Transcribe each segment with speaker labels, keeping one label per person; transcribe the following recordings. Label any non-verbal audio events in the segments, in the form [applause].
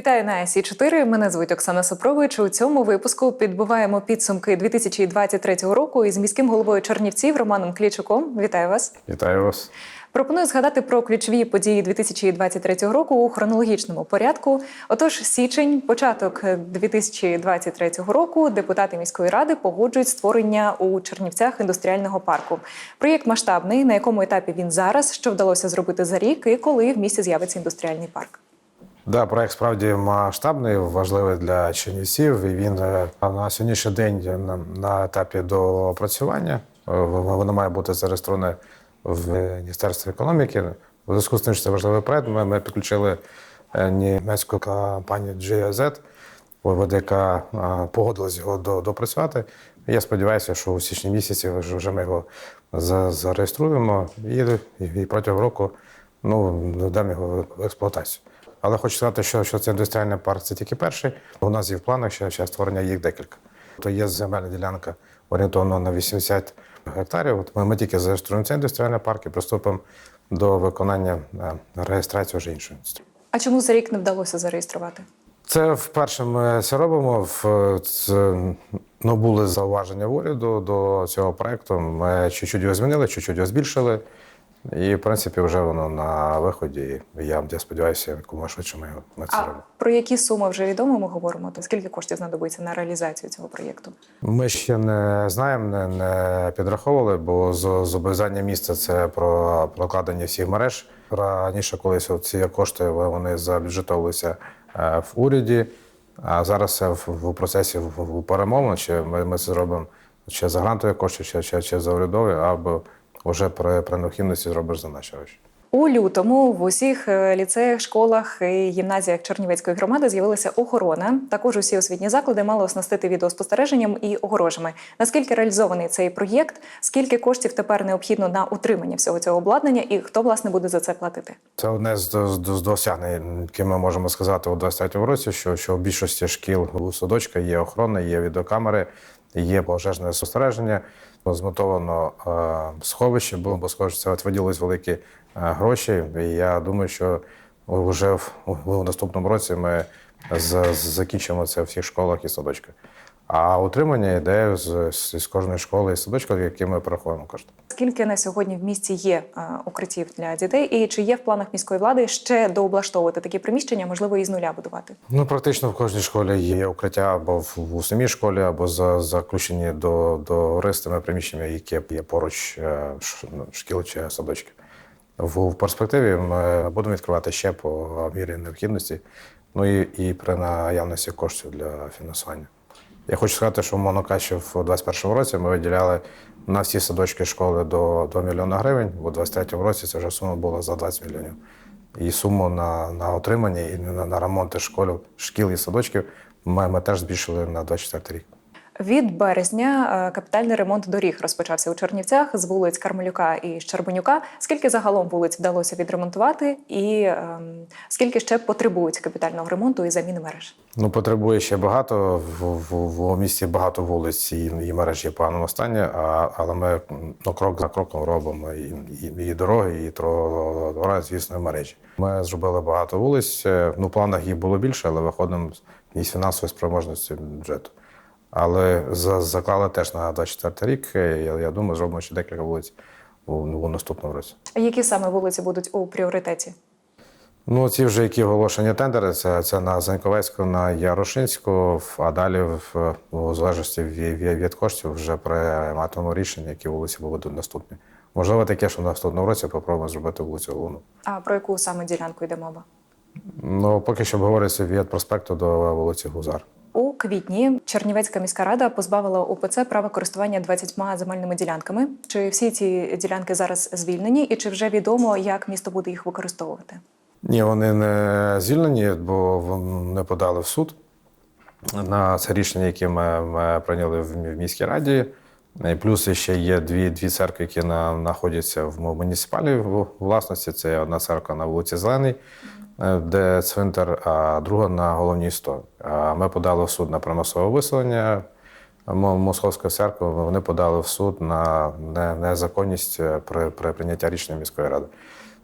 Speaker 1: Вітаю на СІ 4 Мене звуть Оксана Сопрович. У цьому випуску підбиваємо підсумки 2023 року із міським головою Чернівців Романом Клічуком. Вітаю вас.
Speaker 2: Вітаю вас.
Speaker 1: Пропоную згадати про ключові події 2023 року у хронологічному порядку. Отож, січень, початок 2023 року, депутати міської ради погоджують створення у Чернівцях індустріального парку. Проєкт масштабний. На якому етапі він зараз, що вдалося зробити за рік, і коли в місті з'явиться індустріальний парк.
Speaker 2: Да, проект справді масштабний, важливий для Чернівців. І він е, на сьогоднішній день на, етапі доопрацювання. Е, Воно має бути зареєстроване в Міністерстві економіки. У зв'язку з тим, що це важливий проект, ми, ми підключили е, німецьку компанію GIZ, яка погодилась його допрацювати. Я сподіваюся, що у січні місяці вже ми його зареєструємо і, і протягом року ну, дамо його в експлуатацію. Але хочу сказати, що, що це індустріальний парк це тільки перший. У нас є в планах ще, ще створення їх декілька. То є земельна ділянка орієнтовно на 80 гектарів. От ми, ми тільки зареєструємо цей індустріальний парк і приступимо до виконання е, реєстрації вже іншої індустрії.
Speaker 1: А чому за рік не вдалося зареєструвати?
Speaker 2: Це вперше ми це робимо. В це, ну, були зауваження в уряду до цього проекту. Ми чуть-чуть його змінили, чуть-чуть його збільшили. І, в принципі, вже воно на виході. І Я, я сподіваюся, якомога швидше ми, ми це
Speaker 1: А про які суми вже відомо ми говоримо? То скільки коштів знадобиться на реалізацію цього проєкту?
Speaker 2: Ми ще не знаємо, не, не підраховували, бо з- зобов'язання міста це про прокладення всіх мереж. Раніше колись ці кошти вони забюджетовувалися е, в уряді, а зараз це в, в процесі в, в перемовин, чи ми, ми це зробимо чи за грантові кошти, чи, чи, чи за урядові, або вже при, при необхідності зробиш за наші гроші.
Speaker 1: У лютому в усіх е, ліцеях, школах і гімназіях Чернівецької громади з'явилася охорона. Також усі освітні заклади мали оснастити відеоспостереженням і огорожами. Наскільки реалізований цей проєкт? Скільки коштів тепер необхідно на утримання всього цього обладнання, і хто власне буде за це платити?
Speaker 2: Це одне з, з, з досягнень, яке ми можемо сказати у 23-му році, що, що в більшості шкіл у садочка є охорона, є відеокамери, є пожежне спостереження. Змотовано е, сховище, бо схоже, це виділились великі е, гроші. І я думаю, що вже в, наступному році ми закінчимо це в всіх школах і садочках. А утримання йде з, з, з кожної школи і садочка, в які ми перераховуємо кошти.
Speaker 1: Скільки на сьогодні в місті є е, укриттів для дітей, і чи є в планах міської влади ще дооблаштовувати такі приміщення, можливо, із нуля будувати?
Speaker 2: Ну, практично в кожній школі є укриття або в, в самій школі, або за, заключені до, до ристими приміщеннями, які є поруч е, ну, шкіл чи садочків. В, в перспективі ми будемо відкривати ще по мірі необхідності, ну і, і при наявності коштів для фінансування. Я хочу сказати, що в Монокаші в 2021 році ми виділяли на всі садочки школи до, 2 мільйона гривень. бо У 2023 році це вже сума була за 20 мільйонів. І суму на, на отримання і на, на ремонти школ, шкіл і садочків ми, ми теж збільшили на 24 рік.
Speaker 1: Від березня е, капітальний ремонт доріг розпочався у Чернівцях з вулиць Кармелюка і Щербанюка. Скільки загалом вулиць вдалося відремонтувати, і ем, скільки ще потребують капітального ремонту і заміни мереж?
Speaker 2: Ну, потребує ще багато. В, в, в місті багато вулиць і, і мережі в поганому а, але ми ну, крок за кроком робимо і, і, і дороги, і тротуари, звісно, і мережі. Ми зробили багато вулиць. е, Ну, в планах їх було більше, але виходимо з- фінансової спроможності бюджету. Але заклали теж на 24 рік. е, Я, я думаю, зробимо ще декілька вулиць у, у наступному році.
Speaker 1: А які саме вулиці будуть у пріоритеті?
Speaker 2: Ну, ці вже які оголошені тендери, це, це на Заньковецьку, на Ярошинську, а далі в, у залежності від, коштів вже прийматимемо рішення, які вулиці будуть наступні. Можливо, таке, що в наступному році попробуємо зробити вулицю Луну.
Speaker 1: А про яку саме ділянку йде мова?
Speaker 2: Ну, поки що обговорюється від проспекту до вулиці Гузар.
Speaker 1: Квітні Чернівецька міська рада позбавила УПЦ права користування 20 земельними ділянками. Чи всі ці ділянки зараз звільнені, і чи вже відомо, як місто буде їх використовувати?
Speaker 2: Ні, вони не звільнені, бо вони подали в суд на це рішення, яке ми, ми прийняли в міській раді. Плюс ще є дві, дві церкви, які на, знаходяться в муніципальній власності. Це одна церква на вулиці Зеленій, е, де цвинтар, а друга на головній 100. Ми подали в суд на примусове виселення Мо- Московської церкви. Вони подали в суд на незаконність е, при, при прийнятті рішення міської ради.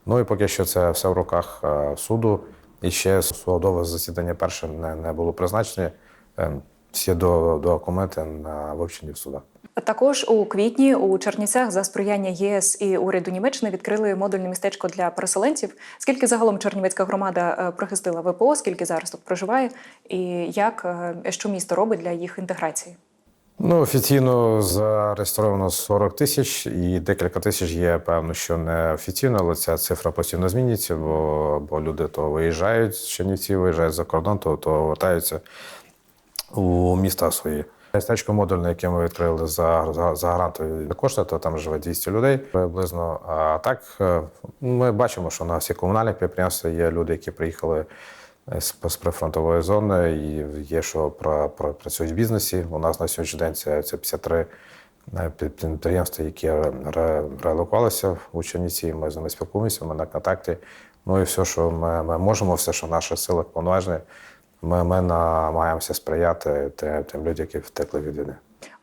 Speaker 2: Ну і поки що це все в руках е, суду. І ще судове засідання перше не, не було призначене. Е, Всі до, документи на вивченні в судах.
Speaker 1: Також у квітні у Чернівцях за сприяння ЄС і уряду Німеччини відкрили модульне містечко для переселенців. Скільки загалом Чернівецька громада е, прихистила ВПО, скільки зараз тут проживає, і як е, що місто робить для їх інтеграції?
Speaker 2: Ну, офіційно зареєстровано 40 тисяч, і декілька тисяч є, певно, що не офіційно, але ця цифра постійно змінюється, бо, бо люди то виїжджають з виїжджають за кордон, то, то вертаються у міста свої. Містечко модульне, яке ми відкрили за, за, за грантові кошти, то там живе 200 людей приблизно. А так е, ми бачимо, що на всі комунальні підприємства є люди, які приїхали з, з прифронтової зони, і є, що про, про, працюють в бізнесі. У нас на сьогоднішній день це, це 53 е, підприємства, які ре- ре- релокувалися у Чернівці. Ми з ними спілкуємося, ми на контакті. Ну і все, що ми, ми можемо, все, що в наших силах повноважені, ми, ми намагаємося сприяти тим людям, які втекли від війни.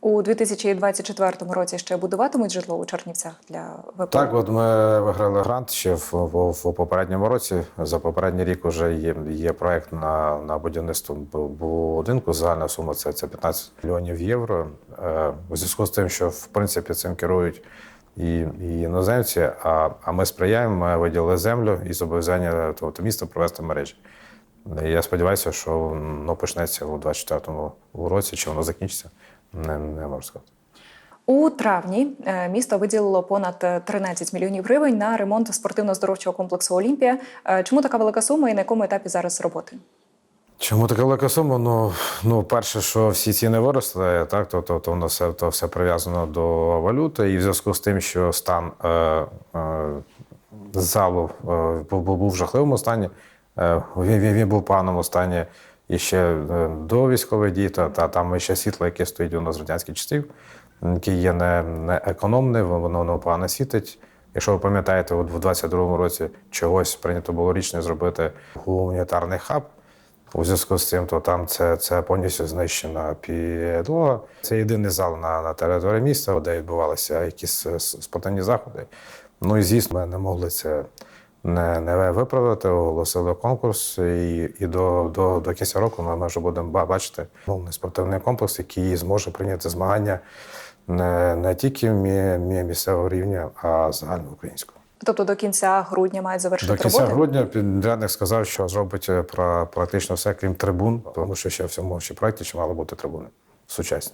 Speaker 1: У 2024 році ще будуватимуть житло у Чернівцях для ВПО?
Speaker 2: Так, от ми виграли грант ще в, в, в попередньому році. За попередній рік вже є, є проект на, на будівництво будинку. Загальна сума це, це 15 мільйонів євро. Е, у зв'язку з тим, що в принципі цим керують і, і іноземці, а, а ми сприяємо, ми виділили землю і зобов'язання того міста провести мережі. Я сподіваюся, що воно почнеться у 24-му році, чи воно закінчиться, не, не можу сказати.
Speaker 1: У травні е, місто виділило понад е, 13 мільйонів гривень на ремонт спортивно-здоровчого комплексу Олімпія. Е, Чому така велика сума і на якому етапі зараз роботи?
Speaker 2: Чому така велика сума? Ну, ну перше, що всі ціни виросли, так, то, то, то воно все, то все прив'язано до валюти. І в зв'язку з тим, що стан е, е, залу е, був був в жахливому стані, е, він, був в поганому стані і ще е, до військових дій, та, та там ще світло, яке стоїть у нас з радянських часів, яке є не, не економне, воно, воно погано світить. Якщо ви пам'ятаєте, от в 22-му році чогось прийнято було річне зробити гуманітарний хаб. У зв'язку з цим, то там це, це повністю знищена підлога. Це єдиний зал на, на території міста, де відбувалися якісь е, спортивні заходи. Ну і звісно, ми не могли це не, не виправити, оголосили конкурс, і, і до, до, до кінця року ми, вже будемо бачити повний спортивний комплекс, який зможе прийняти змагання не, не тільки мі- мі- місцевого рівня, а загальноукраїнського.
Speaker 1: Тобто до кінця грудня мають завершити
Speaker 2: До кінця
Speaker 1: роботи?
Speaker 2: грудня підрядник сказав, що зробить е, практично все, крім трибун, тому що ще в цьому ще проєкті ще мали бути трибуни сучасні.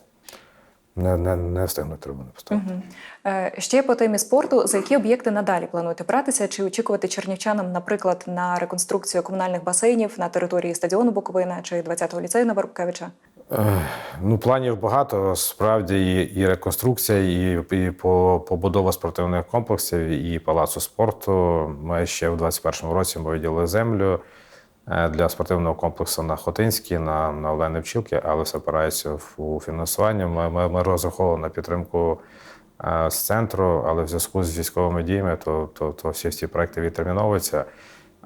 Speaker 2: Не, не, не встигнуть трибуни поставити.
Speaker 1: Е, Ще по темі спорту, за які об'єкти надалі плануєте братися? Чи очікувати чернівчанам, наприклад, на реконструкцію комунальних басейнів на території стадіону Буковина чи 20-го ліцею на Барбкевича?
Speaker 2: Ну, планів багато. Справді і, і реконструкція, і, і по- побудова спортивних комплексів, і палацу спорту. Ми ще в 21-му році ми виділили землю е, для спортивного комплексу на Хотинській, на, на Олени Пчілки, але все опирається у фінансування. Ми, ми, ми розраховували на підтримку е, з центру, але в зв'язку з військовими діями, то, то, то всі ці проекти відтерміновуються.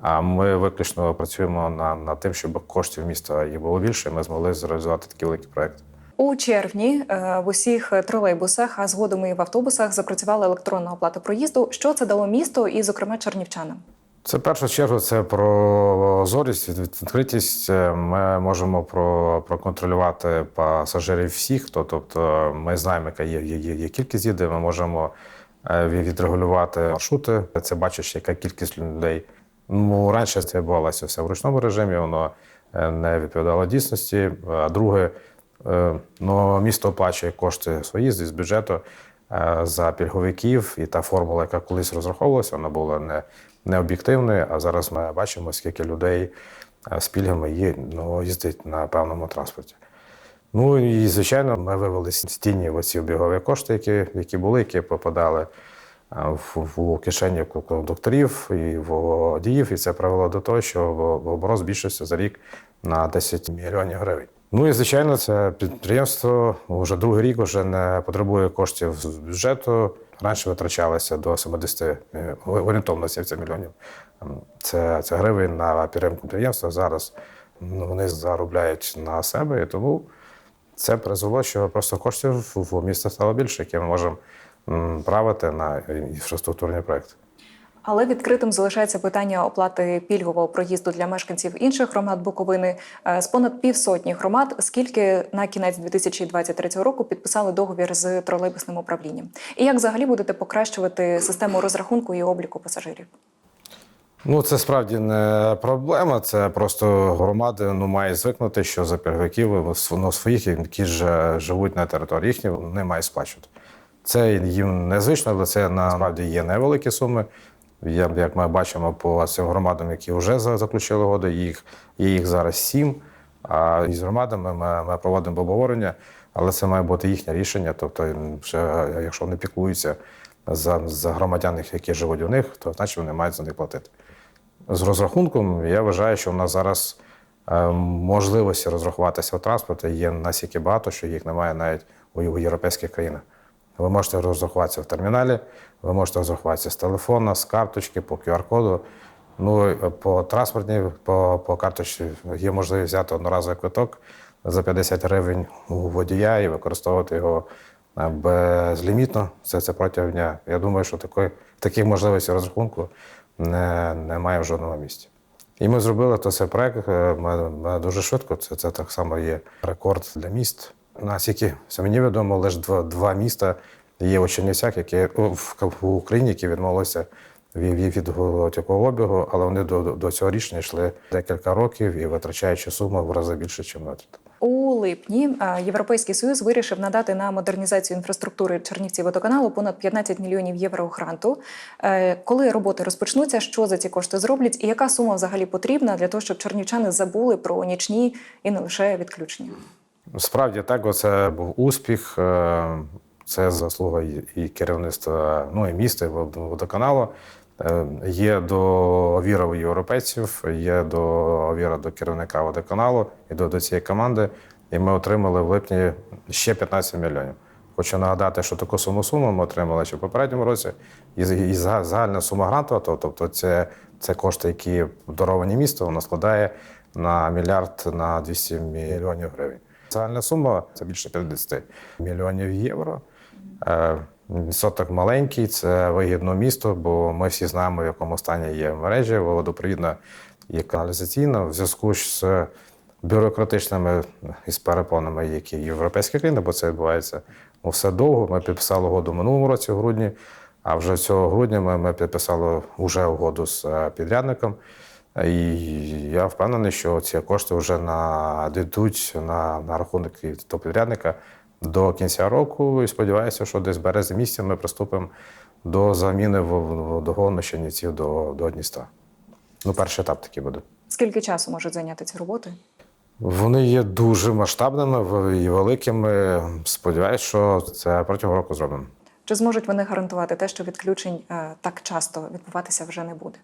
Speaker 2: А ми виключно працюємо на, над тим, щоб коштів міста їх було більше, ми змогли зреалізувати такі великі проекти.
Speaker 1: У червні е, в усіх тролейбусах, а згодом і в автобусах запрацювала електронна оплата проїзду. Що це дало місту і, зокрема, чернівчанам?
Speaker 2: Це в першу чергу це про зорість, відкритість. Е, Ми можемо про, проконтролювати пасажирів всіх. То, тобто ми знаємо, яка є, є, є, кількість їде. Ми можемо е, відрегулювати маршрути. Це бачиш, яка кількість людей. Ну, раніше це відбувалося все в ручному режимі, воно е, не відповідало дійсності. А друге, ну, місто оплачує кошти свої з бюджету за пільговиків, і та формула, яка колись розраховувалася, вона була не, не об'єктивною. А зараз ми бачимо, скільки людей е, з пільгами є, ну, їздить на певному транспорті. Ну і звичайно, ми вивели з тіні оці обігові кошти, які, які були, які попадали е, в, в кишені кондукторів і водіїв, і це привело до того, що в- оборот збільшився за рік на 10 мільйонів гривень. Ну і звичайно, це підприємство вже другий рік вже не потребує коштів з бюджету. Раніше витрачалося до 70, е, орієнтовно 70 мільйонів. Ем, Це, це гривень на підтримку підприємства. Зараз ну, вони заробляють на себе, і тому це призвело, що просто коштів в місті стало більше, які ми можемо правити на інфраструктурні проекти.
Speaker 1: Але відкритим залишається питання оплати пільгового проїзду для мешканців інших громад Буковини Е, з понад півсотні громад, скільки на кінець 2023 року підписали договір з тролейбусним управлінням. І як взагалі будете покращувати систему розрахунку і обліку пасажирів?
Speaker 2: Ну, це справді не проблема. Це просто громади ну, мають звикнути, що за пільговиків ну, своїх, які ж живуть на території їхні, не мають сплачувати. Це їм незвично, але це насправді є невеликі суми. Як ми бачимо по цим громадам, які вже заключили угоди, їх, є їх зараз сім. А із громадами ми, ми проводимо обговорення, але це має бути їхнє рішення. Тобто, вже, якщо вони піклуються за, за громадян, які живуть у них, то значить вони мають за них платити. З розрахунком я вважаю, що в нас зараз е, можливості розрахуватися в транспорті є настільки багато, що їх немає навіть у європейських країнах. Ви можете розрахуватися в терміналі, ви можете розрахуватися з телефона, з карточки, по QR-коду. Ну, по транспортній, по, по карточці є можливість взяти одноразовий квиток за 50 гривень у водія і використовувати його безлімітно. Це, це протягом дня. Я думаю, що такої, таких можливостей розрахунку не, немає в жодному місці. І ми зробили то цей проект е, ми, ми дуже швидко. Це, це так само є рекорд для міст. Наскільки це мені відомо, лише два, два міста є у які в, Україні, які відмовилися від, такого обігу, але вони до, до цього рішення йшли декілька років і витрачаючи суму в рази більше, ніж ми.
Speaker 1: У липні Європейський союз вирішив надати на модернізацію інфраструктури Чернівці водоканалу понад 15 мільйонів євро гранту. Е, Коли роботи розпочнуться, що за ці кошти зроблять, і яка сума взагалі потрібна для того, щоб чернівчани забули про нічні і не лише відключення?
Speaker 2: Справді так, це був успіх. е, Це заслуга і- керівництва, ну і міста, і водоканалу. Е, Є довіра у європейців, є довіра до керівника водоканалу і до, до цієї команди. І ми отримали в липні ще 15 мільйонів. Хочу нагадати, що таку суму суму ми отримали ще в попередньому році. І, і загальна сума грантова, то- тобто це, це кошти, які даровані місту, вона складає на мільярд на 200 мільйонів гривень. Загальна сума це більше 50 мільйонів євро. Е, Відсоток маленький, це вигідно місто, бо ми всі знаємо, в якому стані є мережі, водопровідна і каналізаційна в зв'язку з бюрократичними із перепонами, які європейські країни, бо це відбувається ну, все довго. Ми підписали угоду в минулому році, в грудні, а вже цього грудня ми, ми підписали вже угоду з е, підрядником. І я впевнений, що ці кошти вже надійдуть на, на рахунок підрядника до кінця року. І сподіваюся, що десь в березні місяці ми приступимо до заміни водогону до, до Дністра. Ну, перший етап такий буде.
Speaker 1: Скільки часу можуть зайняти ці роботи?
Speaker 2: Вони є дуже масштабними і великими. Сподіваюся, що це протягом року зробимо.
Speaker 1: Чи зможуть вони гарантувати те, що відключень е, так часто відбуватися вже не буде?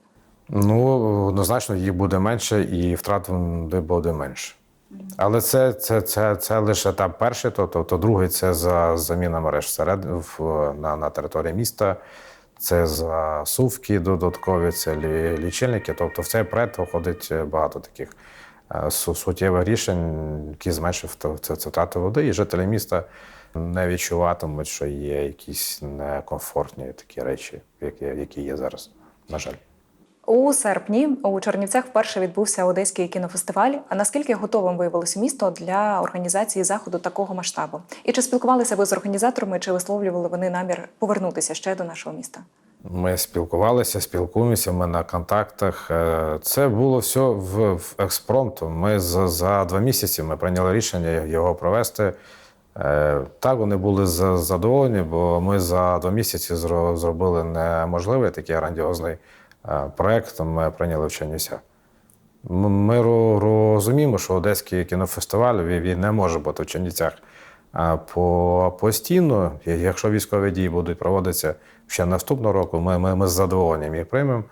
Speaker 2: Ну, однозначно, їх буде менше і втрат буде менше. Але це, це, це, це лише етап перший, то, то, то другий це за заміна мереж всеред в, на, на території міста, це за сувки додаткові, це лі, лічильники. Тобто в цей проект входить багато таких е, суттєвих рішень, які зменшують вт- це, це втрати води, і жителі міста не відчуватимуть, що є якісь некомфортні такі речі, які, які є зараз, на жаль.
Speaker 1: У серпні у Чернівцях вперше відбувся Одеський кінофестиваль. А наскільки готовим виявилося місто для організації заходу такого масштабу? І чи спілкувалися ви з організаторами, чи висловлювали вони намір повернутися ще до нашого міста?
Speaker 2: Ми спілкувалися, спілкуємося. Ми на контактах. Е, Це було все в, в експромту. Ми за, за два місяці ми прийняли рішення його провести. Е, Так, вони були задоволені, бо ми за два місяці зробили неможливий такий грандіозний е, проект. Ми прийняли в Чернівцях. Ми розуміємо, що Одеський кінофестиваль він не може бути в Чернівцях по, постійно. Якщо військові дії будуть проводитися ще наступного року, ми, ми, ми з задоволенням їх приймемо.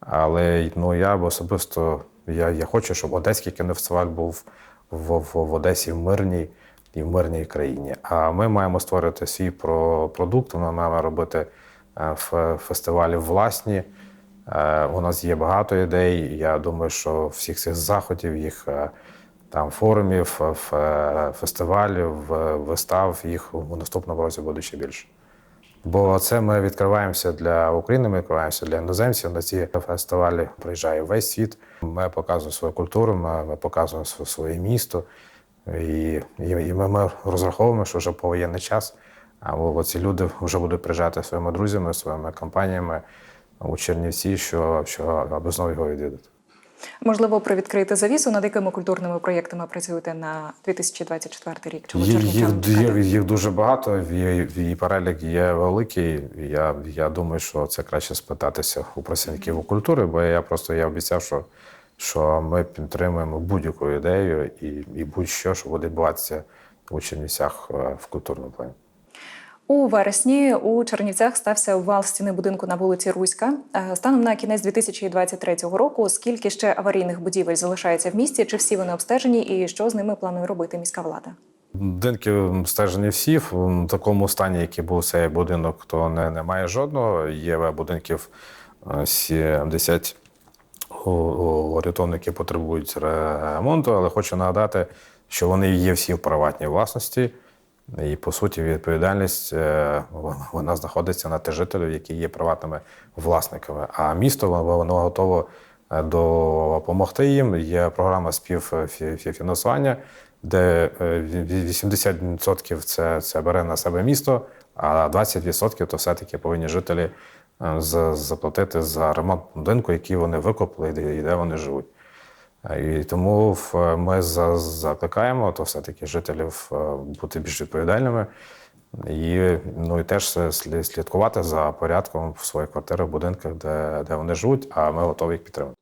Speaker 2: Але ну, я особисто я, я хочу, щоб Одеський кінофестиваль був в, в, в Одесі в мирній і в мирній країні. А ми маємо створити свій про, продукт, ми маємо робити е, фестивалі власні. Е, У нас є багато ідей. Я думаю, що всіх цих заходів, їх е, там форумів, фестивалів, вистав, їх у наступному році буде ще більше. Бо це ми відкриваємося для України, ми відкриваємося для іноземців. На ці фестивалі приїжджає весь світ. Ми показуємо свою культуру, ми, ми показуємо своє місто. І, і, і ми, ми розраховуємо, що вже повоєнний час. А ці люди вже будуть приїжджати своїми друзями, своїми компаніями у Чернівці, що, що аби знову його відвідати.
Speaker 1: Можливо, привідкрити завісу, над якими культурними проєктами працюєте на 2024 рік? Чому
Speaker 2: Їх, їх, їх, їх дуже багато, і перелік є великий. Я, я думаю, що це краще спитатися у працівників культури, бо я просто я обіцяв, що, що ми підтримуємо будь-яку ідею і, і будь-що, що буде відбуватися у Чернівцях е, в культурному плані.
Speaker 1: У вересні у Чернівцях стався обвал стіни будинку на вулиці Руська. Е, Станом на кінець 2023 року, скільки ще аварійних будівель залишається в місті, чи всі вони обстежені, і що з ними планує робити міська влада?
Speaker 2: Будинки стежені всі в такому стані, який був цей будинок, то не, немає жодного. Є будинків е, 70 у- у- орієнтовно, які потребують ремонту, але хочу нагадати, що вони є всі в приватній власності. І по суті, відповідальність е, вона знаходиться на тих жителів, які є приватними власниками. А місто воно готово е, допомогти їм. Є програма співфінансування, де е, ві- 80% це, це бере на себе місто, а 20% то все-таки повинні жителі е, заплатити за ремонт будинку, який вони викопали і де вони живуть. Е, І тому в- ми за- закликаємо то все-таки жителів е, бути більш відповідальними і, ну, і теж слід- слідкувати за порядком в своїх квартирах, будинках, де, де вони живуть, а ми готові їх підтримати.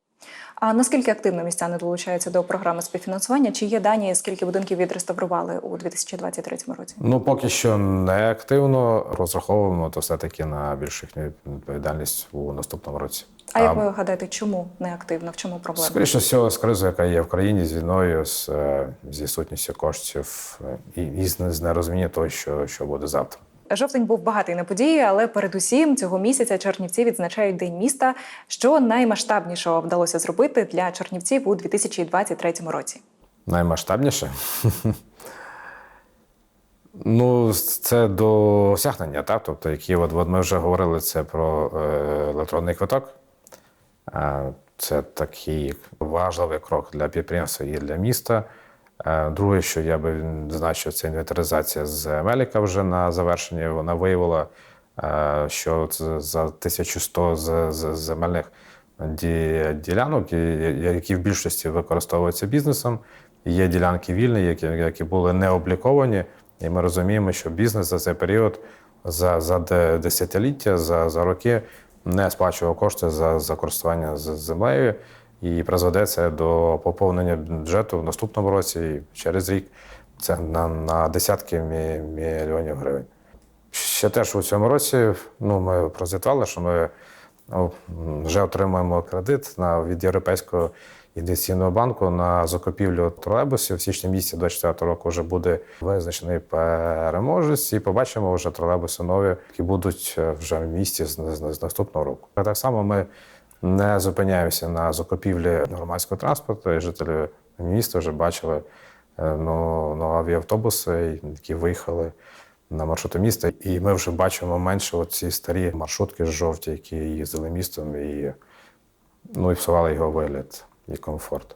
Speaker 1: А наскільки активно містяни долучаються до програми співфінансування? Чи є дані, скільки будинків відреставрували у 2023 році?
Speaker 2: Ну, поки що не активно розраховуємо то все-таки на більш їхню відповідальність у наступному році.
Speaker 1: А як ви гадаєте, чому не активно? В чому проблема?
Speaker 2: Скоріше всього, з кризою, яка є в країні, з війною, з, е, з відсутністю коштів е, і, і з нерозуміння того, що, що буде завтра.
Speaker 1: Жовтень був багатий на події, але передусім цього місяця Чернівці відзначають День міста, що наймасштабнішого вдалося зробити для Чернівців у 2023 році.
Speaker 2: Наймасштабніше. [laughs] Ну, це досягнення, так? Тобто, які от, от ми вже говорили це про е, електронний квиток. Е, Це такий важливий крок для підприємства і для міста. Е, Друге, що я би зазначив, це інвентаризація земель, яка вже на завершенні вона виявила, е, що за 1100 з- з- земельних ділянок, які в більшості використовуються бізнесом. Є ділянки вільні, які, які були не обліковані. І ми розуміємо, що бізнес за цей період, за, за десятиліття, за, за роки не сплачував кошти за, за користування з землею. І призведе це до поповнення бюджету в наступному році і через рік. Це на, на десятки мі- мільйонів гривень. Ще теж у цьому році ну, ми прозвітували, що ми ну, вже отримуємо кредит на, від Європейського інвестиційного банку на закупівлю тролейбусів. В січні місяці 2024 року вже буде визначений переможець, і побачимо вже тролейбуси нові, які будуть вже в місті з, з, з наступного року. Так само ми не зупиняюся на закупівлі громадського транспорту. І жителі міста вже бачили е, ну, нові автобуси, які виїхали на маршрути міста. І ми вже бачимо менше ці старі маршрутки жовті, які їздили містом і, ну, і псували його вигляд і комфорт.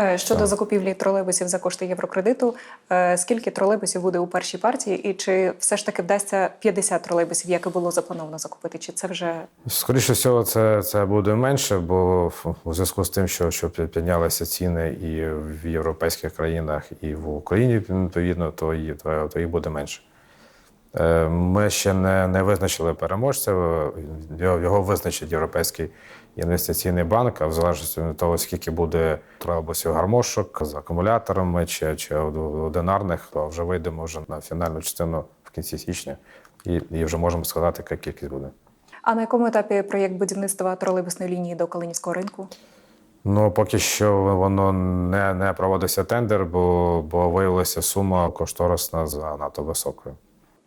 Speaker 1: Е, Щодо закупівлі тролейбусів за кошти єврокредиту, е, скільки тролейбусів буде у першій партії, і чи все ж таки вдасться 50 тролейбусів, як і було заплановано закупити? Чи це вже
Speaker 2: Скоріше всього, це, це буде менше, бо у зв'язку з тим, що, що піднялися ціни і в європейських країнах, і в Україні відповідно, то, і, то, їх буде менше. Е, Ми ще не, не визначили переможця. Його визначить Європейський інвестиційний банк, а в залежності від того, скільки буде тролейбусів гармошок з акумуляторами чи, чи одинарних, то вже вийдемо вже на фінальну частину в кінці січня і, і вже можемо сказати, яка кількість буде.
Speaker 1: а на якому етапі проєкт будівництва тролейбусної лінії до Калинівського ринку?
Speaker 2: Ну, поки що воно не, не проводився тендер, бо, бо виявилася сума кошторисна занадто високою.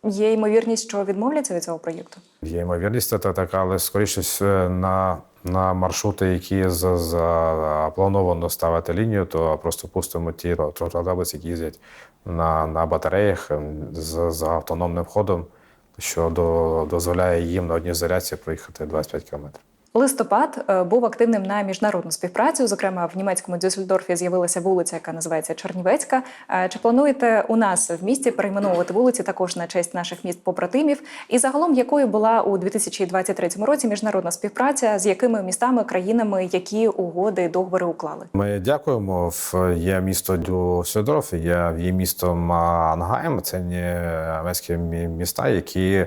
Speaker 1: Є ймовірність, що відмовляться від цього проєкту?
Speaker 2: Є ймовірність це така, але скоріше на, на маршрути, які за- заплановано ставити лінію, то просто пустимо ті тролейбуси, які їздять на, на батареях ем, з, з автономним ходом. що до, дозволяє їм на одній зарядці проїхати 25 кілометрів.
Speaker 1: Листопад е, був активним на міжнародну співпрацю. Зокрема, в німецькому Дюссельдорфі з'явилася вулиця, яка називається Чернівецька. Е, Чи плануєте у нас в місті перейменовувати вулиці також на честь наших міст побратимів? І загалом, якою була у 2023 році міжнародна співпраця, з якими містами, країнами, які угоди, договори уклали?
Speaker 2: Ми дякуємо. В- Є місто Дюссельдорф, є, є місто Мангайм. Це німецькі мі- міста, які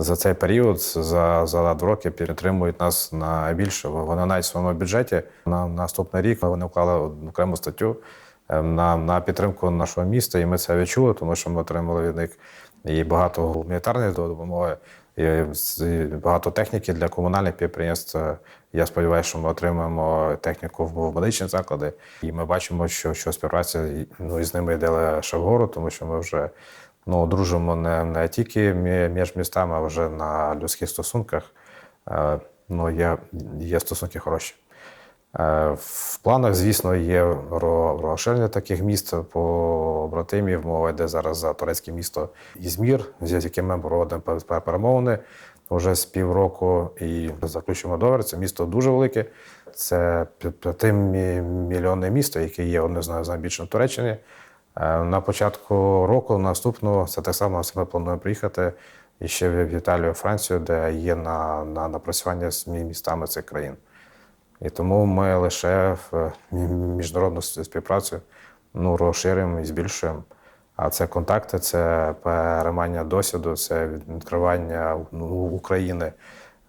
Speaker 2: за цей період, за, за два роки підтримують нас найбільше. Вони навіть в своєму бюджеті на наступний рік вони вклали окрему статтю е, на, на підтримку нашого міста, і ми це відчули, тому що ми отримали від них і багато гуманітарної допомоги, і багато техніки для комунальних підприємств. Я сподіваюся, що ми отримаємо техніку в медичні заклади, і ми бачимо, що, що співпраця ну, і з ними йде лише вгору, тому що ми вже ну, дружимо не, не тільки між містами, а вже на людських стосунках. Е, Ну, є, є стосунки хороші. Е, В планах, звісно, є розширення таких міст по братимів. Мова йде зараз за турецьке місто Ізмір, з яким ми проводимо пе- пе- перемовини вже з півроку і заключимо договір. Це місто дуже велике. Це п'ятимільйонне місто, яке є одне з найбільших в Туреччині. Е, На початку року наступного це так само ми плануємо приїхати і ще в Італію, Францію, де є на, на напрацювання з містами цих країн. І тому ми лише в міжнародну співпрацю ну, розширюємо і збільшуємо. А це контакти, це переймання досвіду, це відкривання ну, України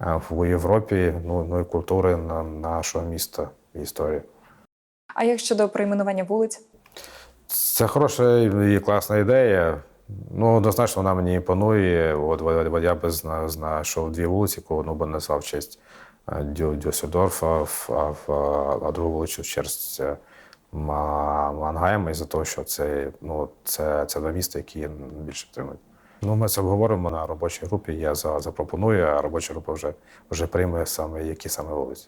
Speaker 2: е, в Європі, ну, ну і культури на нашого міста і історії.
Speaker 1: А як щодо перейменування вулиць?
Speaker 2: Це хороша і класна ідея. Ну, однозначно, вона мені імпонує. От, я би зна- знайшов дві вулиці, кого ну, би назвав честь е, Дю, Дюссельдорфа, а, а другу вулицю в честь е, Ма- Мангайма, із-за того, що це, ну, це, це два міста, які більше підтримують. Ну, ми це обговоримо на робочій групі. Я запропоную, а робоча група вже, вже прийме саме які саме вулиці.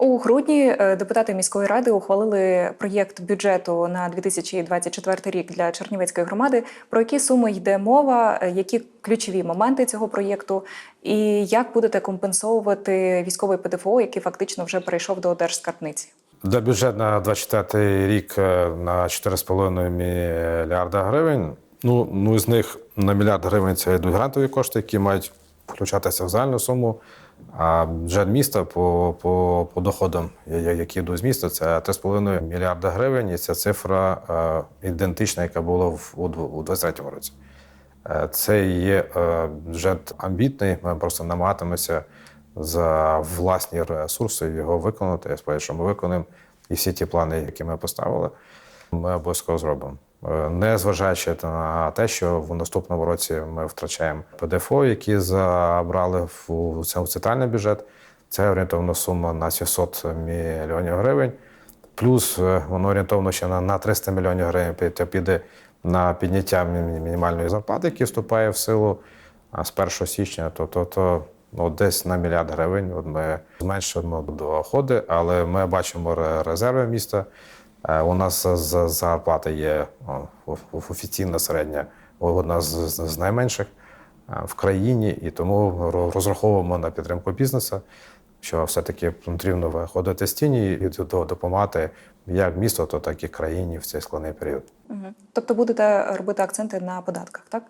Speaker 1: У грудні е, депутати міської ради ухвалили проєкт бюджету на 2024 рік для Чернівецької громади. Про які суми йде мова, е, які ключові моменти цього проєкту, і як будете компенсовувати військовий ПДФО, який фактично вже перейшов до держскарбниці?
Speaker 2: До бюджет на 24 рік е, на 4,5 мільярда гривень. Ну, ну з них на мільярд гривень це йдуть грантові кошти, які мають включатися в загальну суму. А бюджет міста по, по, по доходам, які йдуть з міста, це 3,5 мільярда гривень. І ця цифра е, ідентична, яка була в, у, у 2023 році. Е, Це є е, бюджет амбітний. Ми просто намагатимемося за власні ресурси його виконати. Я сподіваюся, що ми виконаємо і всі ті плани, які ми поставили, ми обов'язково зробимо. Е, Не зважаючи на те, що в наступному році ми втрачаємо ПДФО, які забрали в центральний бюджет. Це орієнтовна сума на 700 мільйонів гривень. Плюс е, воно орієнтовно ще на, на 300 мільйонів гривень піде- на підняття мінімальної зарплати, яка вступає в силу з 1 січня. То, то, то ну, десь на мільярд гривень от ми зменшуємо доходи, але ми бачимо резерви міста. Е, У нас зарплата є офіційна середня, одна з, найменших е, в країні, і тому розраховуємо на підтримку бізнесу що все-таки потрібно виходити з тіні і до- допомагати як місту, то так і країні в цей складний період.
Speaker 1: Тобто будете робити акценти на податках, так?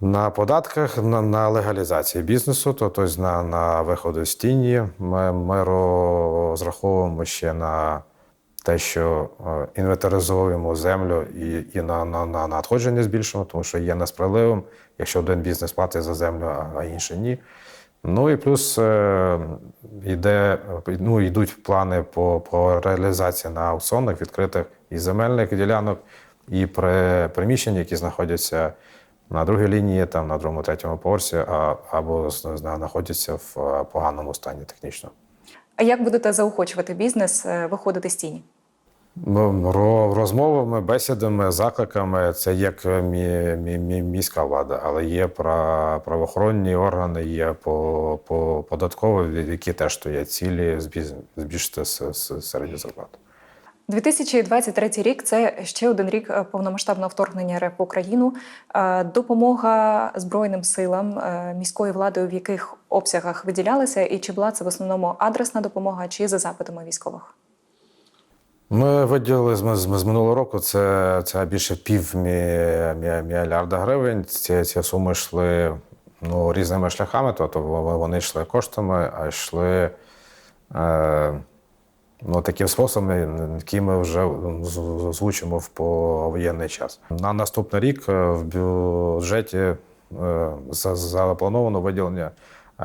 Speaker 2: На податках, на, на легалізації бізнесу, то тобто на, на виходи з тіні, ми, ми розраховуємо ще на те, що е, інвентаризуємо землю і, і на, на, на надходження збільшуємо, тому що є несправедливим, якщо один бізнес платить за землю, а, інший ні. Ну і плюс е, йде, ну, йдуть плани по, по реалізації на аукціонах відкритих і земельних ділянок, і при приміщень, які знаходяться на другій лінії, там на другому, третьому поверсі, а, або знаходяться в е, поганому стані технічно.
Speaker 1: А як будете заохочувати бізнес виходити з тіні?
Speaker 2: Ну, ро- Розмовами, бесідами, закликами це як мі, мі, мі, міська влада, але є пра- правоохоронні органи, є по, по податкові, які теж стоять цілі збільшити середню зарплату.
Speaker 1: 2023 рік це ще один рік е, повномасштабного вторгнення РФ в Україну. Е, Допомога Збройним силам е, міської влади, в яких обсягах виділялася, і чи була це в основному адресна допомога, чи за запитами військових?
Speaker 2: Ми виділили з, з, з минулого року це, це більше пів мі- мі- мільярда гривень. Ці, ці суми йшли ну, різними шляхами, тобто вони йшли коштами, а йшли е, ну, таким способом, який ми вже озвучимо в повоєнний час. На наступний рік е, в бюджеті е, за- заплановано виділення е,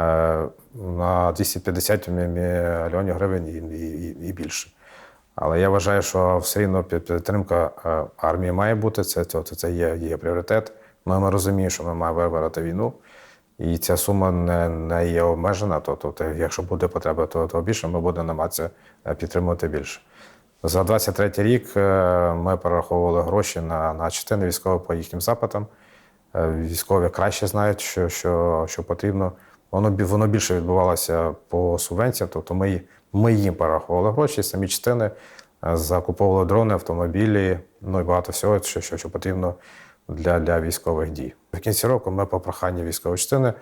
Speaker 2: на 250 мі- мільйонів гривень і, і, і більше. Але я вважаю, що все рівно підтримка е, армії має бути. Це, це, це є, є пріоритет. Ми, ми розуміємо, що ми маємо вибрати війну, і ця сума не, не є обмежена. То, то, якщо буде потреба, то, то більше ми будемо намагатися е, підтримувати більше. За 23 рік е, ми перераховували гроші на, на частини військових по їхнім запитам. Військові краще знають, що, що, що потрібно. Воно, воно більше відбувалося по субвенціям, тобто ми, ми їм перераховували гроші, самі частини е, закуповували дрони, автомобілі, ну і багато всього, що, що, що потрібно для, для військових дій. В кінці року ми по проханню військової частини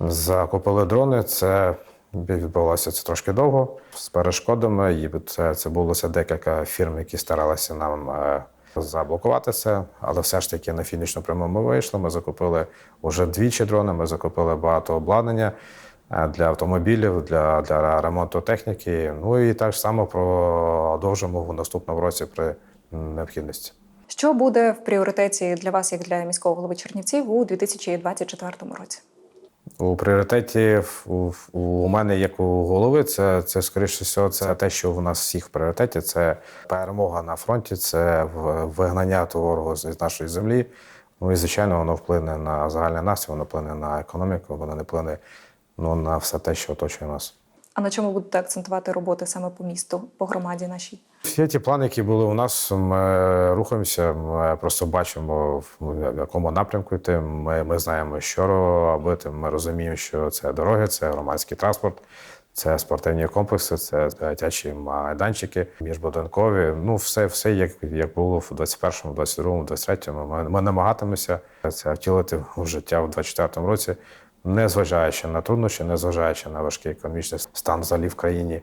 Speaker 2: закупили дрони. Це відбувалося це трошки довго з перешкодами. І це, це було декілька фірм, які старалися нам е, заблокувати це. Але все ж таки на фінішну пряму ми вийшли. Ми закупили вже двічі дрони. Ми закупили багато обладнання для автомобілів, для, для ремонту техніки. Ну і так само продовжимо в наступному році при необхідності.
Speaker 1: Що буде в пріоритеті для вас, як для міського голови Чернівців, у 2024 році?
Speaker 2: У пріоритеті в- у, у мене, як у голови, це, це скоріше всього, це те, що в нас всіх в пріоритеті. Це перемога на фронті, це вигнання ворогу з нашої землі. Ну і звичайно, воно вплине на загальний настрій, воно вплине на економіку, воно не вплине ну, на все те, що оточує нас.
Speaker 1: А на чому будете акцентувати роботи саме по місту, по громаді нашій?
Speaker 2: Всі ті плани, які були у нас, ми рухаємося. Ми просто бачимо, в якому напрямку йти. Ми, ми знаємо, що робити. Ми розуміємо, що це дороги, це громадський транспорт, це спортивні комплекси, це дитячі майданчики, міжбудинкові. Ну, все, все як, як було в 21-му, 22-му, 23-му. Ми, ми намагатимемося це втілити в життя в 24-му році, незважаючи на труднощі, незважаючи на важкий економічний стан взагалі в країні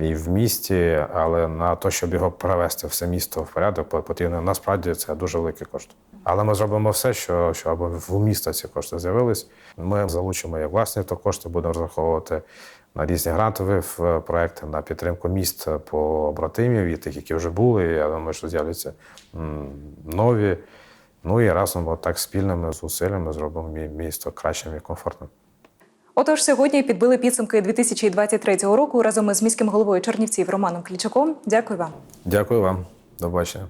Speaker 2: і в місті, але на те, щоб його привести все місто в порядок, потрібно насправді це дуже великі кошти. Але ми зробимо все, що, що аби в міста ці кошти з'явились. Ми залучимо як власні то кошти, будемо розраховувати на різні грантові проекти на підтримку міст по братимів, і тих, які вже були. Я думаю, що з'являться нові. Ну і разом отак спільними зусиллями зробимо мі- місто кращим і комфортним.
Speaker 1: Отож, сьогодні підбили підсумки 2023 року разом із міським головою Чернівців Романом Клічаком. Дякую вам.
Speaker 2: Дякую вам. До бачення.